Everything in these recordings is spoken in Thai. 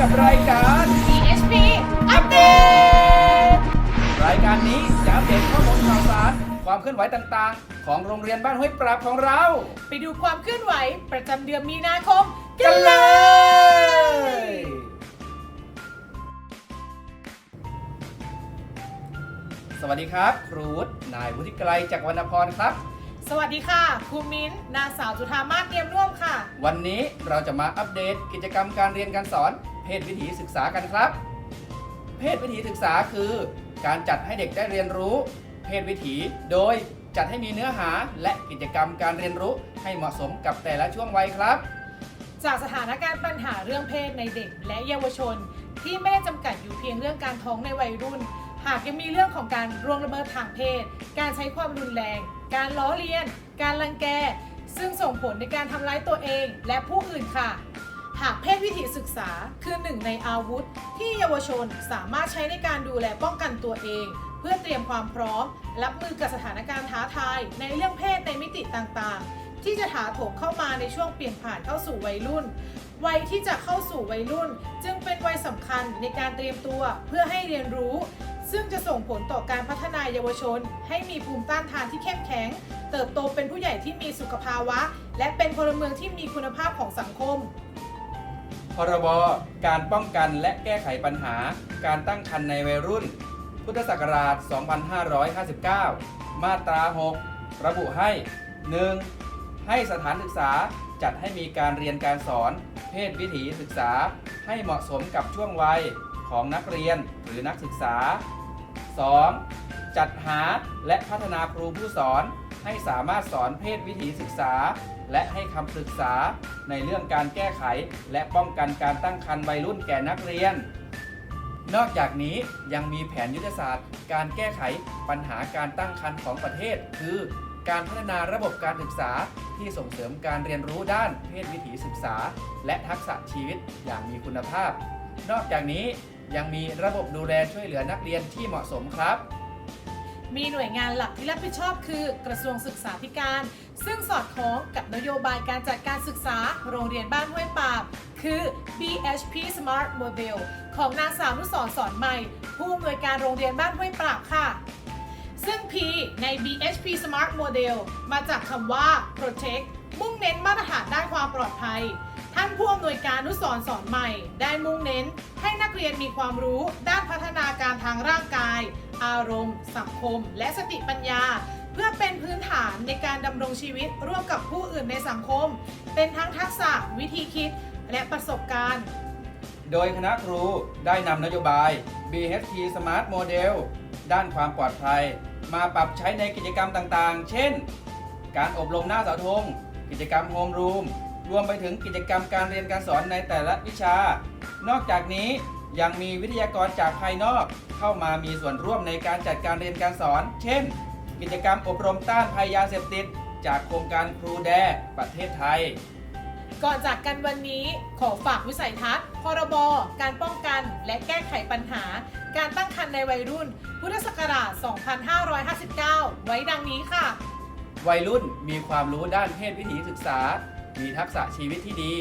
กับรายการ EHP อัปเดต รายการนี้จะอัปเดตข้อมูลข่าวสาร ความเคลื่อนไหวต่างๆ ของโรงเรียนบ้านห้วยปราบของเรา ไปดูความเคลื่อนไหวประจำเดือนมีนาคมกักันนเลเลยยสวัสดีครับ ครูวุฒินายวุฒิไกรจากวรรณพรครับ สวัสดีค่ะครูมิ้นท์นางสาวจุธามาศเนียมร่วมค่ะ วันนี้เราจะมาอัปเดตกิจกรรมการเรียนการสอน เพศวิถีศึกษากันครับ เพศวิถีศึกษาคือ การจัดให้เด็กได้เรียนรู้ เพศวิถีโดยจัดให้มีเนื้อหาและกิจกรรมการเรียนรู้ให้เหมาะสมกับแต่ละช่วงวัยครับ จากสถานการณ์ปัญหาเรื่องเพศในเด็กและเยาวชน ที่ไม่ได้จำกัดอยู่เพียงเรื่องการท้องในวัยรุ่น หากยังมีเรื่องของการร่วงละเมิดทางเพศ การใช้ความรุนแรง การล้อเลียน การรังแก ซึ่งส่งผลในการทำร้ายตัวเองและผู้อื่นค่ะ หากเพศวิถีศึกษาคือหนึ่งในอาวุธ ที่เยาวชนสามารถใช้ในการดูแลป้องกันตัวเอง เพื่อเตรียมความพร้อม รับมือกับสถานการณ์ท้าทายในเรื่องเพศในมิติต่างๆ ที่จะถาโถมเข้ามาในช่วงเปลี่ยนผ่านเข้าสู่วัยรุ่นวัยที่จะเข้าสู่วัยรุ่น จึงเป็นวัยสำคัญในการเตรียมตัวเพื่อให้เรียนรู้ ซึ่งจะส่งผลต่อการพัฒนาเยาวชน ให้มีภูมิต้านทานที่เข้มแข็ง เติบโตเป็นผู้ใหญ่ที่มีสุขภาวะ และเป็นพลเมืองที่มีคุณภาพของสังคม พรบ การป้องกันและแก้ไขปัญหา การตั้งครรภ์ในวัยรุ่น พุทธศักราช 2559 มาตรา 6 ระบุให้ 1. ให้สถานศึกษาจัดให้มีการเรียนการสอน เพศวิถีศึกษา ให้เหมาะสมกับช่วงวัยของนักเรียนหรือนักศึกษา 2. จัดหาและพัฒนาครูผู้สอน ให้สามารถสอนเพศวิถีศึกษา และให้คำปรึกษาในเรื่องการแก้ไข และป้องกันการตั้งครรภ์วัยรุ่นแก่นักเรียน นอกจากนี้ยังมีแผนยุทธศาสตร์ การแก้ไขปัญหาการตั้งครรภ์ของประเทศ คือการพัฒนาระบบการศึกษาที่ส่งเสริมการเรียนรู้ด้านเพศวิถีศึกษา และทักษะชีวิตอย่างมีคุณภาพ นอกจากนี้ยังมีระบบดูแลช่วยเหลือนักเรียนที่เหมาะสมครับ มีหน่วยงานหลักที่รับผิดชอบคือกระทรวงศึกษาธิการ ซึ่งสอดคล้องกับนโยบายการจัดการศึกษาโรงเรียนบ้านห้วยปาบ คือ BHP Smart Model ของนางสาวนุสรณ์สอนใหม่ ผู้อำนวยการโรงเรียนบ้านห้วยปราบค่ะ ซึ่ง P ใน BHP Smart Model มาจากคำว่า protect มุ่งเน้นมาตรฐานด้านความปลอดภัย ท่านผู้อำนวยการนุสรณ์สอนใหม่ ได้มุ่ง เรียนมีความรู้ด้านพัฒนาการทางร่างกาย อารมณ์ สังคม และสติปัญญา เพื่อเป็นพื้นฐานในการดำรงชีวิตร่วมกับผู้อื่นในสังคม เป็นทั้งทักษะวิธีคิดและประสบการณ์ โดยคณะครูได้นำนโยบาย BHT Smart Model ด้านความปลอดภัย มาปรับใช้ในกิจกรรมต่างๆ เช่น การอบรมหน้าเสาธง กิจกรรมโฮมรูมรวมไปถึงกิจกรรมการเรียนการสอนในแต่ละวิชา นอกจากนี้ ยังมีวิทยากรจากภายนอก เข้ามามีส่วนร่วมในการจัดการเรียนการสอน เช่น กิจกรรมอบรมต้านภัยยาเสพติด จากโครงการครูแดประเทศไทย ก่อนจากกันวันนี้ขอฝากวิสัยทัศน์พรบ การป้องกันและแก้ไขปัญหา การตั้งครรภ์ในวัยรุ่น พุทธศักราช 2559 ไว้ดังนี้ค่ะ วัยรุ่นมีความรู้ด้านเพศวิถีศึกษา มีทักษะชีวิตที่ดี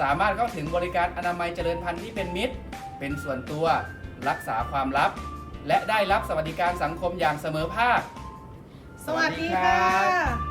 สามารถเข้าถึงบริการอนามัยเจริญพันธุ์ที่เป็นมิตร เป็นส่วนตัวรักษาความลับ และได้รับสวัสดิการสังคมอย่างเสมอภาค สวัสดีค่ะ